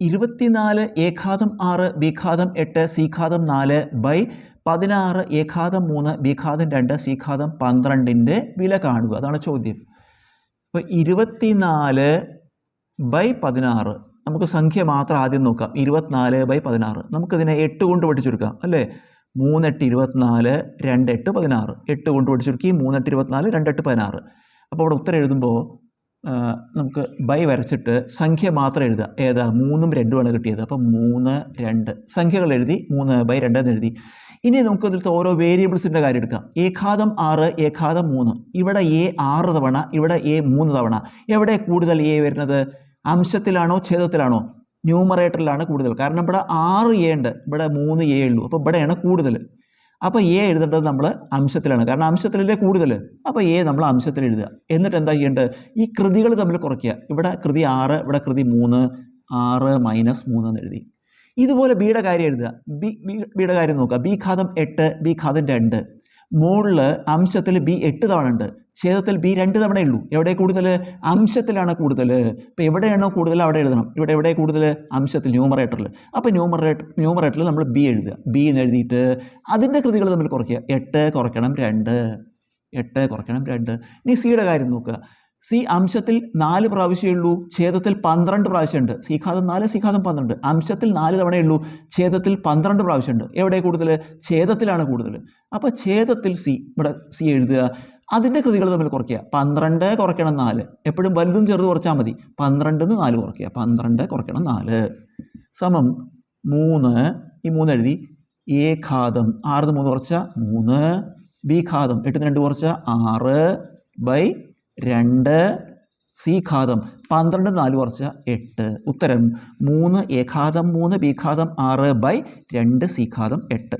ഇരുപത്തിനാല് എ ഘാതം ആറ് ബി ഘാതം എട്ട് സി ഘാതം നാല് ബൈ പതിനാറ് ഏഘാതം ഘാതം മൂന്ന് ബി ഘാതം രണ്ട് സി ഘാതം പന്ത്രണ്ടിന്റെ വില കാണുക. അതാണ് ചോദ്യം. അപ്പോൾ ഇരുപത്തിനാല് ബൈ പതിനാറ് നമുക്ക് സംഖ്യ മാത്രം ആദ്യം നോക്കാം. ഇരുപത്തിനാല് ബൈ പതിനാറ്. നമുക്കിതിനെ എട്ട് കൊണ്ട് പഠിച്ചെടുക്കാം അല്ലേ? മൂന്നെട്ട് ഇരുപത്തിനാല് രണ്ടെട്ട് പതിനാറ്. എട്ട് കൊണ്ട് പഠിച്ചെടുക്കി മൂന്നെട്ട് ഇരുപത്തിനാല് രണ്ടെട്ട് പതിനാറ്. അപ്പോൾ അവിടെ ഉത്തരം എഴുതുമ്പോൾ നമുക്ക് ബൈ വരച്ചിട്ട് സംഖ്യ മാത്രം എഴുതുക. ഏതാ? മൂന്നും രണ്ടുമാണ് കിട്ടിയത്. അപ്പം മൂന്ന് രണ്ട്. സംഖ്യകൾ എഴുതി മൂന്ന് ബൈ രണ്ട് എന്ന് എഴുതി. ഇനി നമുക്ക് ഇതിലത്തെ ഓരോ വേരിയബിൾസിന്റെ കാര്യം എടുക്കാം. ഏകാദം ആറ് ഏകാദം മൂന്ന്. ഇവിടെ എ ആറ് തവണ ഇവിടെ എ മൂന്ന് തവണ. എവിടെ കൂടുതൽ എ വരുന്നത്? അംശത്തിലാണോ ഛേദത്തിലാണോ? ന്യൂമറേറ്ററിലാണ് കൂടുതൽ. കാരണം ഇവിടെ ആറ് എ ഉണ്ട്. ഇവിടെ മൂന്ന് എ ഉള്ളൂ. അപ്പോൾ ഇവിടെയാണ് കൂടുതൽ. അപ്പോൾ എ എഴുതേണ്ടത് നമ്മൾ അംശത്തിലാണ്. കാരണം അംശത്തിലല്ലേ കൂടുതൽ അപ്പോൾ എ നമ്മൾ അംശത്തിൽ എഴുതുക. എന്നിട്ട് എന്താ ചെയ്യേണ്ടത്? ഈ കൃതികൾ തമ്മിൽ കുറയ്ക്കുക. ഇവിടെ കൃതി ആറ് ഇവിടെ കൃതി മൂന്ന് ആറ് മൈനസ് മൂന്ന് എന്ന് എഴുതി. ഇതുപോലെ ബിയുടെ കാര്യം എഴുതുക. ബി ബിയുടെ കാര്യം നോക്കുക. ബി ഘാതം എട്ട് ബി ഘാതം രണ്ട്. മുകളിൽ അംശത്തിൽ ബി എട്ട് തവണ ഉണ്ട് ഛേദത്തിൽ ബി രണ്ട് തവണ ഉള്ളൂ. എവിടെ കൂടുതൽ അംശത്തിലാണ് കൂടുതൽ ഇപ്പോൾ എവിടെയാണോ കൂടുതൽ അവിടെ എഴുതണം. ഇവിടെ എവിടെ കൂടുതൽ അംശത്തിൽ ന്യൂമറേറ്ററിൽ അപ്പോൾ ന്യൂമറേറ്റർ ന്യൂമറേറ്ററിൽ നമ്മൾ ബി എഴുതുക. ബി എന്ന് എഴുതിയിട്ട് അതിന്റെ കൃതികൾ തമ്മിൽ കുറയ്ക്കുക. എട്ട് കുറയ്ക്കണം രണ്ട്. എട്ട് കുറയ്ക്കണം രണ്ട്. ഇനി സിയുടെ കാര്യം നോക്കുക. സി അംശത്തിൽ നാല് പ്രാവശ്യമേ ഉള്ളൂ ഛേദത്തിൽ പന്ത്രണ്ട് പ്രാവശ്യമുണ്ട്. സി ഘാതം നാല് സി ഘാതം പന്ത്രണ്ട്. അംശത്തിൽ നാല് തവണയേ ഉള്ളൂ ഛേദത്തിൽ പന്ത്രണ്ട് പ്രാവശ്യമുണ്ട്. എവിടെ കൂടുതൽ ഛേദത്തിലാണ് കൂടുതൽ അപ്പോൾ ഛേദത്തിൽ സി ഇവിടെ സി എഴുതുക. അതിന്റെ കൃതികൾ തമ്മിൽ കുറയ്ക്കുക. പന്ത്രണ്ട് കുറയ്ക്കണം നാല്. എപ്പോഴും വലുതും ചെറുത് കുറച്ചാൽ മതി. പന്ത്രണ്ടിന്ന് നാല് കുറയ്ക്കുക. പന്ത്രണ്ട് കുറയ്ക്കണം നാല്. സമം മൂന്ന്. ഈ മൂന്ന് എഴുതി. എ ഘാതം. ആറിന് മൂന്ന് കുറച്ച മൂന്ന്. ബി ഘാതം. എട്ടിന് രണ്ട് കുറച്ച ആറ്. ബൈ രണ്ട് സി ഘാതം. പന്ത്രണ്ട് നാല് കുറച്ച എട്ട്. ഉത്തരം മൂന്ന് എ ഘാതം മൂന്ന് ബി ഘാതം ആറ് ബൈ രണ്ട് സി ഘാതം എട്ട്.